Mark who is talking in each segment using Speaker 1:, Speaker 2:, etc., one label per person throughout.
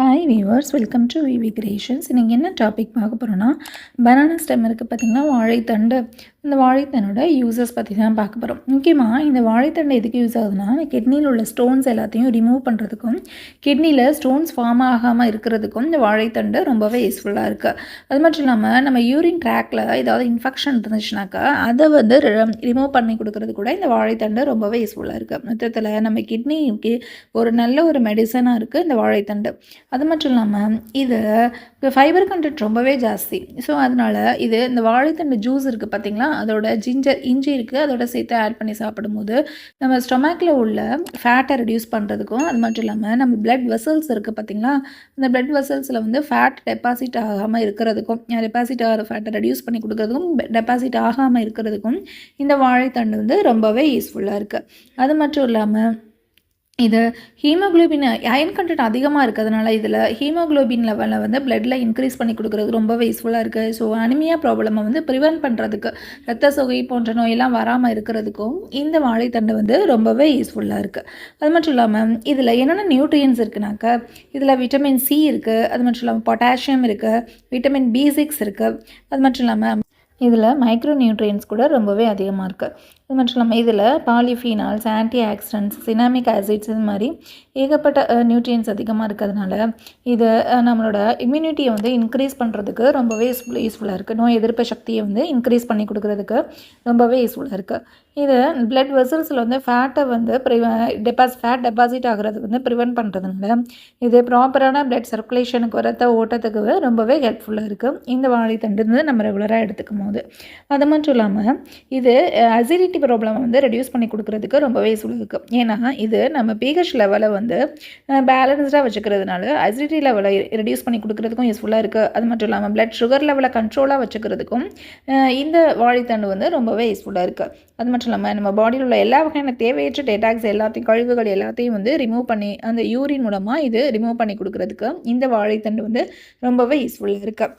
Speaker 1: Hi viewers welcome to V V creations இன்றைக்கி என்ன topic பார்க்க போகிறோன்னா பனானா ஸ்டெம் இருக்குது பார்த்திங்கன்னா வாழைத்தண்டு இந்த வாழைத்தண்டோட யூசஸ் பற்றி தான் பார்க்க போகிறோம் முக்கியமாக இந்த வாழைத்தண்டு எதுக்கு யூஸ் ஆகுதுன்னா கிட்னியில் உள்ள ஸ்டோன்ஸ் எல்லாத்தையும் ரிமூவ் பண்ணுறதுக்கும் கிட்னியில் ஸ்டோன்ஸ் ஃபார்ம் ஆகாமல் இருக்கிறதுக்கும் இந்த வாழைத்தண்டு ரொம்பவே யூஸ்ஃபுல்லாக இருக்குது அது மட்டும் இல்லாமல் நம்ம யூரின் ட்ராக்ல ஏதாவது இன்ஃபெக்ஷன் இருந்துச்சுனாக்கா அதை வந்து ரிமூவ் பண்ணி கொடுக்கறது கூட இந்த வாழைத்தண்டு ரொம்பவே யூஸ்ஃபுல்லாக இருக்குது மொத்தத்தில் நம்ம கிட்னிக்கு ஒரு நல்ல ஒரு மெடிசனாக இருக்குது இந்த வாழைத்தண்டு. அது மட்டும் இல்லாமல் இது ஃபைபர் கண்டென்ட் ரொம்பவே ஜாஸ்தி. ஸோ அதனால் இது இந்த வாழைத்தண்டு ஜூஸ் இருக்குது பார்த்திங்களா அதோட ஜிஞ்சர் இஞ்சி இருக்குது அதோட சேர்த்து ஆட் பண்ணி சாப்பிடும்போது நம்ம ஸ்டொமேக்கில் உள்ள ஃபேட்டை ரெடியூஸ் பண்ணுறதுக்கும் அது மட்டும் இல்லாமல் நம்ம பிளட் வெசல்ஸ் இருக்குது பார்த்திங்களா அந்த பிளட் வெசல்ஸில் வந்து ஃபேட் டெபாசிட் ஆகாமல் இருக்கிறதுக்கும் டெபாசிட் ஆகிற ஃபேட்டை ரெடியூஸ் பண்ணி கொடுக்குறதுக்கும் டெபாசிட் ஆகாமல் இருக்கிறதுக்கும் இந்த வாழைத்தண்டு வந்து ரொம்பவே யூஸ்ஃபுல்லாக இருக்குது அது மட்டும் இல்லாமல் இது ஹீமோக்ளோபின் அயன் கண்டென்ட் அதிகமாக இருக்கிறதுனால இதில் ஹீமோக்ளோபின் லெவலில் வந்து பிளட்டில் இன்க்ரீஸ் பண்ணி கொடுக்குறது ரொம்பவே யூஸ்ஃபுல்லாக இருக்குது ஸோ அனிமியா ப்ராப்ளமை வந்து ப்ரிவென்ட் பண்ணுறதுக்கு ரத்த சொகை போன்ற நோயெல்லாம் வராமல் இருக்கிறதுக்கும் இந்த வாழைத்தண்டு வந்து ரொம்பவே யூஸ்ஃபுல்லாக இருக்குது அது மட்டும் இல்லாமல் இதில் என்னென்ன நியூட்ரியன்ஸ் இருக்குனாக்க இதில் விட்டமின் சி இருக்குது அது மட்டும் இல்லாமல் பொட்டாசியம் இருக்குது விட்டமின் பி சிக்ஸ் இருக்குது அது மட்டும் இல்லாமல் இதில் மைக்ரோ நியூட்ரியன்ஸ் கூட ரொம்பவே அதிகமாக இருக்குது இது மட்டும் இல்லாமல் இதில் polyphenols antioxidants cinnamic acids இது மாதிரி ஏகப்பட்ட நியூட்ரியன்ஸ் அதிகமாக இருக்கிறதுனால இது நம்மளோட இம்யூனிட்டியை வந்து இன்க்ரீஸ் பண்ணுறதுக்கு ரொம்பவே யூஸ்ஃபுல் யூஸ்ஃபுல்லாக இருக்குது நோய் எதிர்ப்பு சக்தியை வந்து இன்க்ரீஸ் பண்ணி கொடுக்குறதுக்கு ரொம்பவே யூஸ்ஃபுல்லாக இருக்குது இது பிளட் வெசல்ஸில் வந்து ஃபேட்டை வந்து ப்ரிவ டெபாஸ் ஃபேட் டெபாசிட் ஆகிறது வந்து ப்ரிவென்ட் பண்ணுறதுனால இது ப்ராப்பரான பிளட் சர்க்குலேஷனுக்கு வரத்த ஓட்டத்துக்கு ரொம்பவே ஹெல்ப்ஃபுல்லாக இருக்குது இந்த வாழைத்தண்டு வந்து நம்ம ரெகுலராக எடுத்துக்கும் போது. அது மட்டும் இல்லாமல் இது அசிடிட்டி ப்ராப்ளம் வந்து ரெடியூஸ் பண்ணி கொடுக்குறதுக்கு ரொம்பவே யூஸ்ஃபுல்லாக இருக்குது ஏன்னா இது நம்ம பிஹெச் லெவலை வந்து பேலன்ஸ்டாக வச்சுக்கிறதுனால அசிடிட்டி லெவலை ரெடியூஸ் பண்ணி கொடுக்குறதுக்கும் யூஸ்ஃபுல்லாக இருக்குது அது மட்டும் இல்லாமல் பிளட் சுகர் லெவலை கண்ட்ரோலாக வச்சுக்கிறதுக்கும் இந்த வாழைத்தண்டு வந்து ரொம்பவே யூஸ்ஃபுல்லாக இருக்குது அது மட்டும் இல்லாமல் நம்ம பாடியில் உள்ள எல்லா வகையான தேவையற்ற டேட்டாக்ஸ் எல்லாத்தையும் கழிவுகள் எல்லாத்தையும் வந்து ரிமூவ் பண்ணி அந்த யூரின் மூலமாக இது ரிமூவ் பண்ணி கொடுக்குறதுக்கு இந்த வாழைத்தண்டு வந்து ரொம்பவே யூஸ்ஃபுல்லாக இருக்குது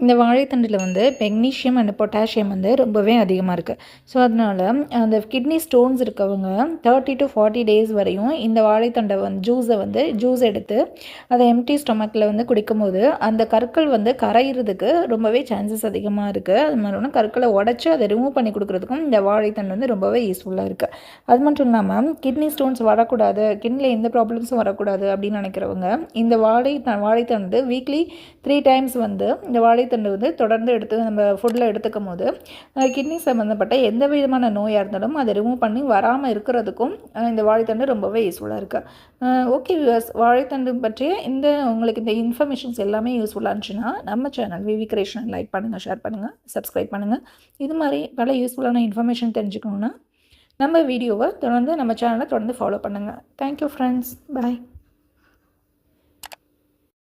Speaker 1: இந்த வாழைத்தண்டில் வந்து மெக்னீஷியம் அண்ட் பொட்டாசியம் வந்து ரொம்பவே அதிகமாக இருக்குது ஸோ அதனால் அந்த கிட்னி ஸ்டோன்ஸ் இருக்கவங்க தேர்ட்டி டு ஃபார்ட்டி டேஸ் வரையும் இந்த வாழைத்தண்டை வந்து ஜூஸை வந்து ஜூஸ் எடுத்து அதை எம்டி ஸ்டொமக்கில் வந்து குடிக்கும்போது அந்த கற்கள் வந்து கரையிறதுக்கு ரொம்பவே சான்சஸ் அதிகமாக இருக்குது அது மாதிரி கற்களை உடச்சி அதை ரிமூவ் பண்ணி கொடுக்குறதுக்கும் இந்த வாழைத்தண்டு வந்து ரொம்பவே யூஸ்ஃபுல்லாக இருக்குது அது மட்டும் இல்லாமல் கிட்னி ஸ்டோன்ஸ் வரக்கூடாது கிட்னியில் எந்த ப்ராப்ளம்ஸும் வரக்கூடாது அப்படின்னு நினைக்கிறவங்க இந்த வாழை வாழைத்தண்டு வீக்லி த்ரீ டைம்ஸ் வந்து இந்த வாழை வாழைத்தண்டு வந்து தொடர்ந்து எடுத்து நம்ம ஃபுட்டில் எடுத்துக்கும் போது கிட்னி சம்மந்தப்பட்ட எந்த விதமான நோயாக இருந்தாலும் அதை ரிமூவ் பண்ணி வராமல் இருக்கிறதுக்கும் இந்த வாழைத்தண்டு ரொம்பவே யூஸ்ஃபுல்லாக இருக்குது ஓகே வியூவர்ஸ் வாழைத்தண்டு பற்றிய இந்த உங்களுக்கு இந்த இன்ஃபர்மேஷன்ஸ் எல்லாமே யூஸ்ஃபுல்லாக இருந்துச்சுன்னா நம்ம channel V V creation like பண்ணுங்கள் ஷேர் பண்ணுங்கள் சப்ஸ்கிரைப் பண்ணுங்கள் இது மாதிரி பல யூஸ்ஃபுல்லான இன்ஃபர்மேஷன் தெரிஞ்சுக்கணுன்னா நம்ம வீடியோவை தொடர்ந்து நம்ம சேனலை தொடர்ந்து ஃபாலோ பண்ணுங்கள் தேங்க்யூ ஃப்ரெண்ட்ஸ் பாய்